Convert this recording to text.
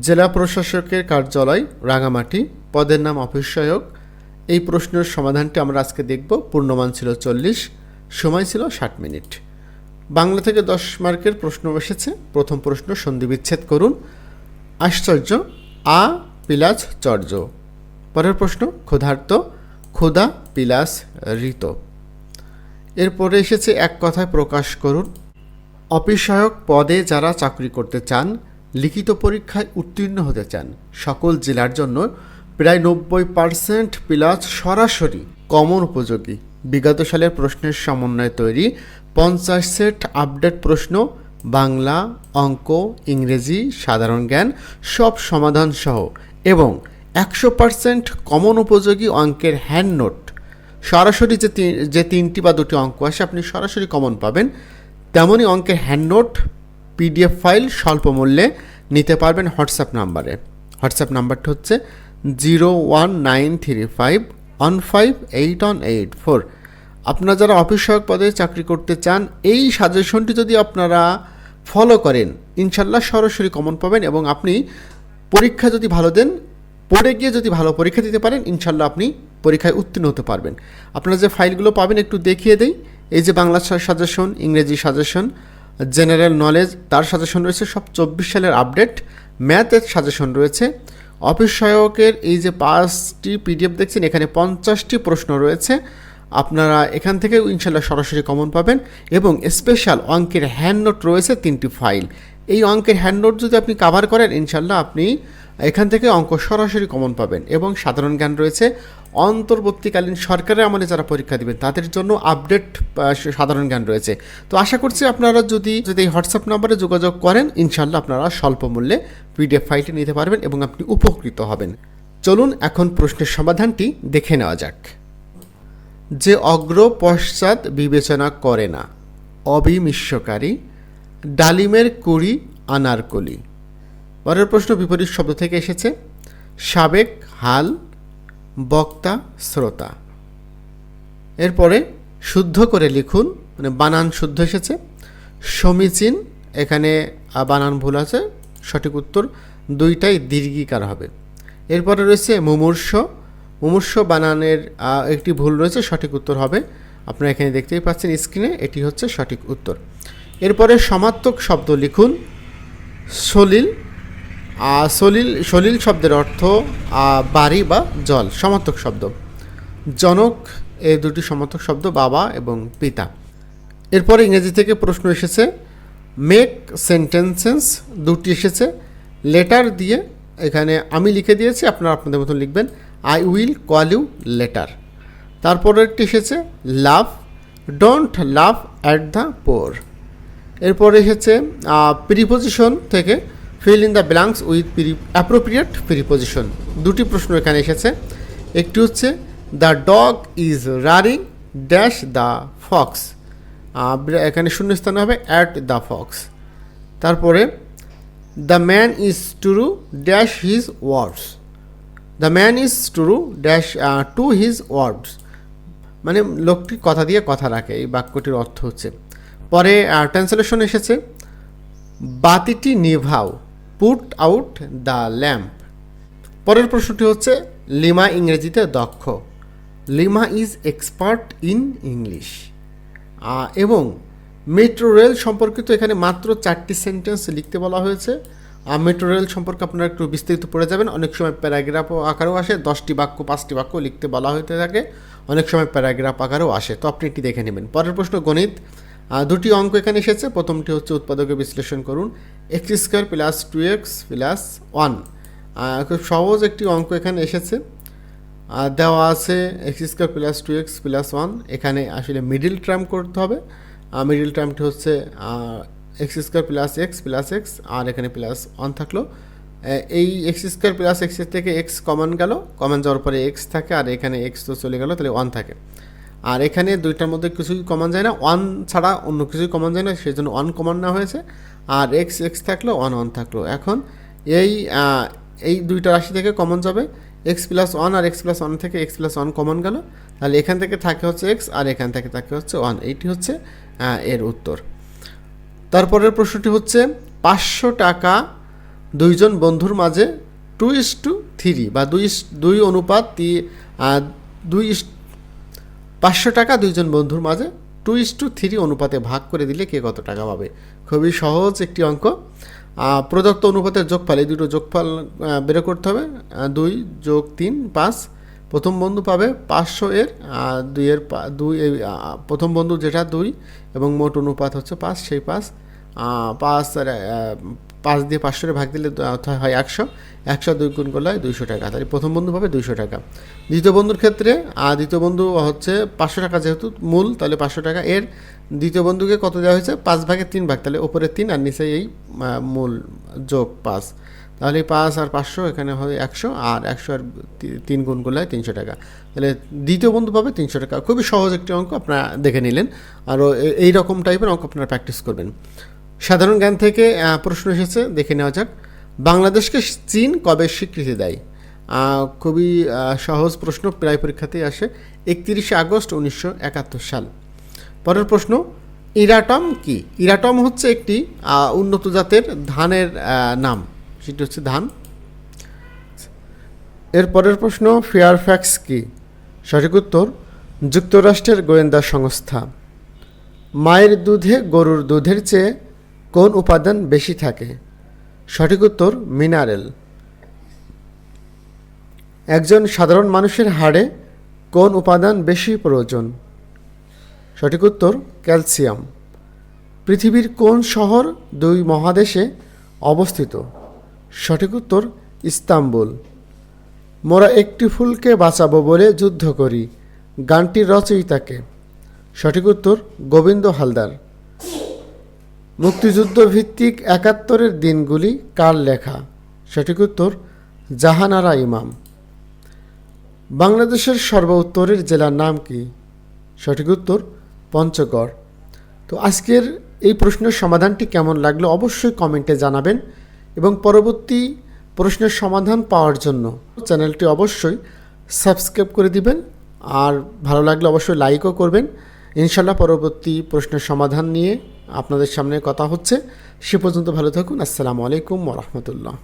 জেলা প্রশাসকের কার্যালয়, রাঙামাটি। পদের নাম অফিস সহায়ক এই প্রশ্নের সমাধানটি আমরা আজকে দেখব। পূর্ণমান ছিল চল্লিশ, সময় ছিল ষাট মিনিট। বাংলা থেকে দশ মার্কের প্রশ্ন এসেছে। প্রথম প্রশ্ন সন্ধি বিচ্ছেদ করুন। আশ্চর্য, আ পিলাস চর্য। পরের প্রশ্ন, ক্ষুধার্ত, ক্ষুধা পিলাস ঋত। এরপরে এসেছে এক কথায় প্রকাশ করুন। অফিসহায়ক পদে যারা চাকরি করতে চান লিখিত পরীক্ষায় উত্তীর্ণ হতে চান। সকল জেলার জন্য প্রায় নব্বই পার্সেন্ট প্লাস সরাসরি কমন উপযোগী। বিগত সালের প্রশ্নের সমন্বয়ে তৈরি পঞ্চাশ সেট আপডেট প্রশ্ন, বাংলা, অঙ্ক, ইংরেজি, সাধারণ জ্ঞান সব সমাধান সহ এবং একশো পার্সেন্ট কমন উপযোগী অঙ্কের হ্যান্ড নোট সরাসরি যে যে তিনটি বা দুটি অঙ্ক আসে, আপনি সরাসরি কমন পাবেন। তেমনই অঙ্কের হ্যান্ড নোট পিডিএফ ফাইল স্বল্প মূল্যে নিতে পারবেন হোয়াটসঅ্যাপ নাম্বারে। হোয়াটসঅ্যাপ নাম্বারটি হচ্ছে zero one nine three five one five eight one eight four আপনারা যারা অফিস সহায়ক পদে চাকরি করতে চান, এই সাজেশনটি যদি আপনারা ফলো করেন, ইনশাল্লাহ সরাসরি কমন পাবেন এবং আপনি পরীক্ষা যদি ভালো দেন, পড়ে গিয়ে যদি ভালো পরীক্ষা দিতে পারেন, ইনশাল্লাহ আপনি পরীক্ষায় উত্তীর্ণ হতে পারবেন। আপনারা যে ফাইলগুলো পাবেন, একটু দেখিয়ে দেই। এই যে বাংলা সাজেশন, ইংরেজি সাজেশন জেনারেল নলেজ, তার সাজেশন রয়েছে সব চব্বিশ সালের আপডেট। ম্যাথের সাজেশন রয়েছে। অফিস সহায়কের এই যে পাঁচটি পিডিএফ দেখছেন, এখানে পঞ্চাশটি প্রশ্ন রয়েছে। আপনারা এখান থেকে ইনশাল্লাহ সরাসরি কমন পাবেন এবং স্পেশাল অঙ্কের হ্যান্ড নোট রয়েছে তিনটি ফাইল এই অঙ্কের হ্যান্ড নোট যদি আপনি কাভার করেন, ইনশাল্লাহ আপনি এখান থেকে অঙ্ক সরাসরি কমন পাবেন এবং সাধারণ জ্ঞান রয়েছে। অন্তর্বর্তীকালীন সরকারের আমলে যারা পরীক্ষা দিবেন, তাদের জন্য আপডেট সাধারণ জ্ঞান রয়েছে। তো আশা করছি আপনারা যদি যদি এই হোয়াটসঅ্যাপ নাম্বারে যোগাযোগ করেন ইনশাল্লাহ আপনারা স্বল্প মূল্যে পিডিএফ ফাইলটি নিতে পারবেন এবং আপনি উপকৃত হবেন। চলুন এখন প্রশ্নের সমাধানটি দেখে নেওয়া যাক। যে অগ্র পশ্চাৎ বিবেচনা করে না অবিমিশ্বকারী ডালিমের কুড়ি, আনারকলি। পরের প্রশ্ন বিপরীত শব্দ থেকে এসেছে। সাবেক হাল বক্তা, শ্রোতা। এরপরে শুদ্ধ করে লিখুন মানে বানান শুদ্ধ এসেছে। সমীচীন, এখানে বানান ভুল আছে, সঠিক উত্তর দুইটাই দীর্ঘিকার হবে। এরপরে রয়েছে মুমূর্ষ। মুমূর্ষ বানানের একটি ভুল রয়েছে, সঠিক উত্তর হবে। আপনারা এখানে দেখতেই পাচ্ছেন স্ক্রিনে, এটি হচ্ছে সঠিক উত্তর। এরপরে সমার্থক শব্দ লিখুন। সলিল সলিল সলিল শব্দের অর্থ বাড়ি বা জল, সমার্থক শব্দ। জনক এই দুটি সমার্থক শব্দ, বাবা এবং পিতা। এরপরে ইংরেজি থেকে প্রশ্ন এসেছে মেক সেন্টেন্সেস দুটি এসেছে লেটার দিয়ে এখানে আমি লিখে দিয়েছি, আপনারা আপনাদের মতন লিখবেন I will call you later তারপরেরটি এসেছে love don't love at the poor এরপরে এসেছে প্রিপোজিশন থেকে fill in the blanks with pre appropriate preposition দুটি প্রশ্ন এখানে এসেছে। একটি হচ্ছে the dog is running dash the fox এখানে শূন্যস্থান হবে অ্যাট দ্য ফক্স তারপরে the man is to dash his words the man is to dash to his words মানে লোকটি কথা দিয়ে কথা রাখে, এই বাক্যটির অর্থ হচ্ছে। পরে ট্রান্সলেশন এসেছে, বাতিটি নিভাও। পুট আউট দ্য ল্যাম্প পরের প্রশ্নটি হচ্ছে, লিমা ইংরেজিতে দক্ষ। Lima is expert in English এবং মেট্রো রেল সম্পর্কিত এখানে মাত্র চারটি সেন্টেন্স লিখতে বলা হয়েছে। আর মেট্রো রেল সম্পর্কে আপনারা একটু বিস্তারিত পড়ে যাবেন। অনেক সময় প্যারাগ্রাফ আকারেও আসে, দশটি বাক্য, পাঁচটি বাক্য লিখতে বলা হতে থাকে। অনেক সময় প্যারাগ্রাফ আকারেও আসে। তো আপনি এটি দেখে নেবেন। পরের প্রশ্ন গণিত। দুটি অঙ্ক এখানে এসেছে। প্রথমটি হচ্ছে উৎপাদকে বিশ্লেষণ করুন। X square plus two x plus one খুব সহজ একটি অঙ্ক এখানে এসেছে। দেওয়া আছে x square plus two x plus one এখানে আসলে মিডিল টার্ম করতে হবে। মিডিল টার্মটি হচ্ছে x square plus x plus x আর এখানে প্লাস ওয়ান থাকল। এই এক্স স্কোয়ার প্লাস এক্সের থেকে এক্স কমন গেল। কমন যাওয়ার পরে এক্স থাকে। আর এখানে এক্স তো চলে গেল, তাহলে ওয়ান থাকে। আর এখানে দুইটার মধ্যে কিছুই কমান যায় না ওয়ান ছাড়া অন্য কিছুই কমান যায় না সেই জন্য ওয়ান কমান নেওয়া হয়েছে। আর এক্স এক্স থাকল ওয়ান ওয়ান থাকল। এখন এই এই দুইটা রাশি থেকে কমন যাবে। এক্স প্লাস ওয়ান আর এক্স প্লাস ওয়ান থেকে এক্স প্লাস ওয়ান কমন গেল। তাহলে এখান থেকে থাকে হচ্ছে এক্স আর এখান থেকে থাকে হচ্ছে ওয়ান এইটি হচ্ছে এর উত্তর। তারপরের প্রশ্নটি হচ্ছে, পাঁচশো টাকা দুইজন বন্ধুর মাঝে টু ইস টু থ্রি বা দুই দুই অনুপাত দুই ইস- পাঁচশো টাকা দুইজন বন্ধুর মাঝে টু ইস টু থ্রি অনুপাতে ভাগ করে দিলে কে কত টাকা পাবে? খুবই সহজ একটি অঙ্ক। প্রদত্ত অনুপাতের যোগফল, এই দুটো যোগফল বের করতে হবে। দুই যোগ তিন, পাঁচ। প্রথম বন্ধু পাবে পাঁচশো এর দুইয়ের দুই প্রথম বন্ধু যেটা দুই এবং মোট অনুপাত হচ্ছে পাঁচ, সেই পাঁচ। পাঁচ পাঁচ দিয়ে পাঁচশোরে ভাগ দিলে হয় একশো। একশো দুই গুণ করলে হয় দুইশো টাকা। তাহলে প্রথম বন্ধু পাবে দুইশো টাকা। দ্বিতীয় বন্ধুর ক্ষেত্রে দ্বিতীয় বন্ধু হচ্ছে পাঁচশো টাকা যেহেতু মূল, তাহলে পাঁচশো টাকা। এর দ্বিতীয় বন্ধুকে কত দেওয়া হয়েছে? পাঁচ ভাগে তিন ভাগ। তাহলে ওপরে তিন আর নিচে এই মূল যোগ পাঁচ। তাহলে পাঁচ আর পাঁচশো এখানে হবে একশো, আর একশো আর তিন গুণ করলে হয় তিনশো টাকা। তাহলে দ্বিতীয় বন্ধু পাবে তিনশো টাকা। খুবই সহজ একটি অঙ্ক, আপনারা দেখে নিলেন। আরও এই রকম টাইপের অঙ্ক আপনারা প্র্যাকটিস করবেন। সাধারণ জ্ঞান থেকে প্রশ্ন এসেছে, দেখে নেওয়া যাক। বাংলাদেশকে চীন কবে স্বীকৃতি দেয়? খুবই সহজ প্রশ্ন, প্রায় পরীক্ষাতেই আসে। একত্রিশে আগস্ট উনিশশো একাত্তর সাল। পরের প্রশ্ন, ইরাটম কি? ইরাটম হচ্ছে একটি উন্নত জাতের ধানের নাম। সেটি হচ্ছে ধান। এর পরের প্রশ্ন ফেয়ারফ্যাক্স কি? সঠিক উত্তর, যুক্তরাষ্ট্রের গোয়েন্দা সংস্থা। মায়ের দুধে গরুর দুধের চেয়ে কোন উপাদান বেশি থাকে? সঠিক উত্তর, মিনারেল। একজন সাধারণ মানুষের হাড়ে কোন উপাদান বেশি প্রয়োজন? সঠিক উত্তর, ক্যালসিয়াম। পৃথিবীর কোন শহর দুই মহাদেশে অবস্থিত? সঠিক উত্তর, ইস্তাম্বুল। মোরা একটি ফুলকে বাঁচাবো বলে যুদ্ধ করি। গানটির রচয়িতাকে। সঠিক উত্তর, গোবিন্দ হালদার। মুক্তিযুদ্ধ ভিত্তিক একাত্তরের দিনগুলি কার লেখা? সঠিক উত্তর, জাহানারা ইমাম। বাংলাদেশের সর্ব উত্তরের জেলার নাম কি? সঠিক উত্তর, পঞ্চগড়। তো আজকের এই প্রশ্নের সমাধানটি কেমন লাগল অবশ্যই কমেন্টে জানাবেন এবং পরবর্তী প্রশ্নের সমাধান পাওয়ার জন্য চ্যানেলটি অবশ্যই সাবস্ক্রাইব করে দিবেন আর ভালো লাগলে অবশ্যই লাইকও করবেন। ইনশাল্লাহ পরবর্তী প্রশ্নের সমাধান নিয়ে আপনাদের সামনে কথা হচ্ছে। সে পর্যন্ত ভালো থাকুন। আসসালামু আলাইকুম ওরহমতুল্লাহ